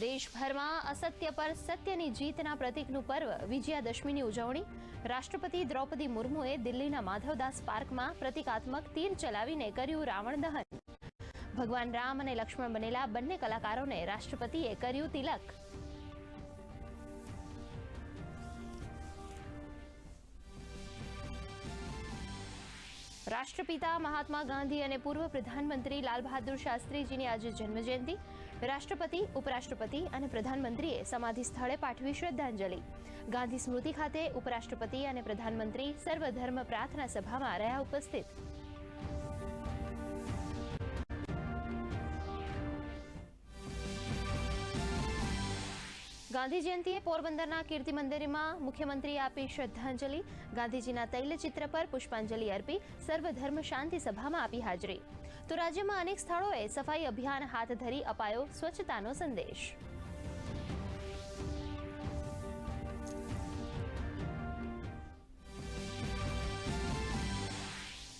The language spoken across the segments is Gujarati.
દેશભરમાં અસત્ય પર સત્યની જીતના પ્રતીકનું પર્વ, વિજયાદશમીની ઉજવણી. રાષ્ટ્રપતિ દ્રૌપદી મુર્મુએ દિલ્હીના માધવદાસ પાર્કમાં પ્રતિકાત્મક તીર ચલાવીને કર્યું રાવણ દહન. ભગવાન રામ અને લક્ષ્મણ બનેલા બંને કલાકારોને રાષ્ટ્રપતિએ કર્યું તિલક. રાષ્ટ્રપિતા મહાત્મા ગાંધી અને પૂર્વ પ્રધાનમંત્રી લાલ બહાદુર શાસ્ત્રીજીની આજે જન્મજયંતિ. રાષ્ટ્રપતિ, ઉપરાષ્ટ્રપતિ અને પ્રધાનમંત્રીએ સમાધિ સ્થળે પાઠવી શ્રદ્ધાંજલિ. ગાંધી સ્મૃતિ ખાતે ઉપરાષ્ટ્રપતિ અને પ્રધાનમંત્રી સર્વધર્મ પ્રાર્થના સભામાં રહ્યા ઉપસ્થિત. ગાંધી જયંતિએ પોરબંદરના કીર્તિ મંદિરમાં મુખ્યમંત્રીએ આપી શ્રદ્ધાંજલિ, ગાંધીજીના તૈલચિત્ર પર પુષ્પાંજલિ અર્પી, સર્વધર્મ શાંતિ સભામાં આપી હાજરી. તો રાજ્યમાં અનેક સ્થળોએ સફાઈ અભિયાન હાથ ધરી અપાયો સ્વચ્છતાનો સંદેશ.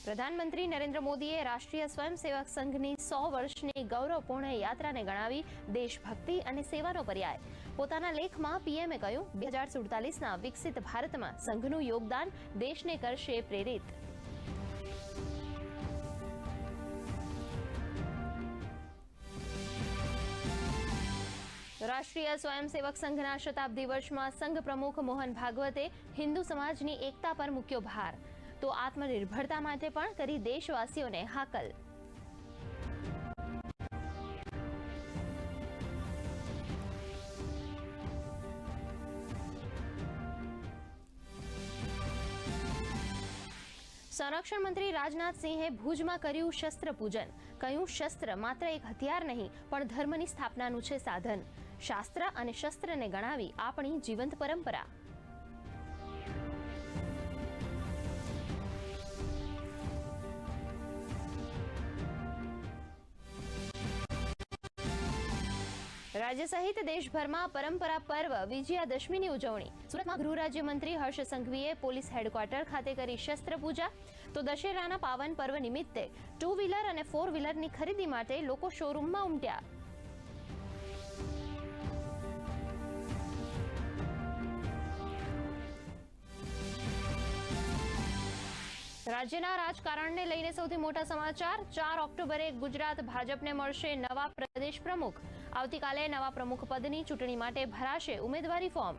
પ્રધાનમંત્રી નરેન્દ્ર મોદીએ રાષ્ટ્રીય સ્વયંસેવક સંઘની સો વર્ષની ગૌરવપૂર્ણ યાત્રાને ગણાવી દેશભક્તિ અને સેવાનો પર્યાય. પોતાના લેખમાં પીએમએ કહ્યું, બે હજાર સુડતાલીસના વિકસિત ભારતમાં સંઘનું યોગદાન દેશને કરશે પ્રેરિત. રાષ્ટ્રીય સ્વયંસેવક સંઘના શતાબ્દી વર્ષમાં સંઘ પ્રમુખ મોહન ભાગવતે હિન્દુ સમાજની એકતા પર મૂક્યો ભાર. તો આત્મનિર્ભરતા માટે પણ કરી દેશવાસીઓને હાકલ. સંરક્ષણ મંત્રી રાજનાથ સિંહે ભુજમાં કર્યું શસ્ત્ર પૂજન. કહ્યું, શસ્ત્ર માત્ર એક હથિયાર નહીં, પણ ધર્મની સ્થાપનાનું છે સાધન. શાસ્ત્ર અને શસ્ત્રને ગણાવી આપણી જીવંત પરંપરા. રાજ્ય સહિત દેશભરમાં પરંપરા પર્વ વિજયાદશમીની ઉજવણી. સુરતમાં ગૃહ રાજ્યમંત્રી હર્ષ સંઘવીએ પોલીસ હેડક્વાર્ટર ખાતે કરી શસ્ત્ર પૂજા તો દશેરાના પાવન પર્વ નિમિત્તે ટુ વ્હીલર અને ફોર વ્હીલરની ખરીદી માટે લોકો શોરૂમમાં ઉમટ્યા. રાજ્યના રાજકારણને લઈને સૌથી મોટા સમાચાર. ચાર ઓક્ટોબરે ગુજરાત ભાજપને મળશે નવા પ્રદેશ પ્રમુખ. આવતીકાલે નવા પ્રમુખ પદની ચૂંટણી માટે ભરાશે ઉમેદવારી ફોર્મ.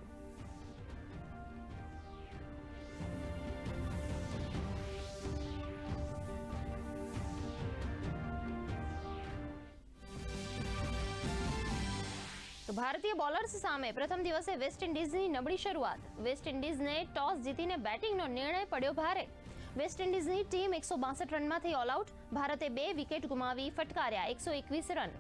ભારતીય બોલર્સ સામે પ્રથમ દિવસે વેસ્ટ ઇન્ડિઝની નબળી શરૂઆત. વેસ્ટ ઇન્ડિઝને ટોસ જીતીને બેટિંગનો નિર્ણય પડ્યો ભારે. વેસ્ટ ઇન્ડિઝની ટીમ એકસો બાસઠ રનમાં થઈ ઓલ આઉટ. ભારતે બે વિકેટ ગુમાવી, ફટકાર્યા એકસો એકવીસ રન.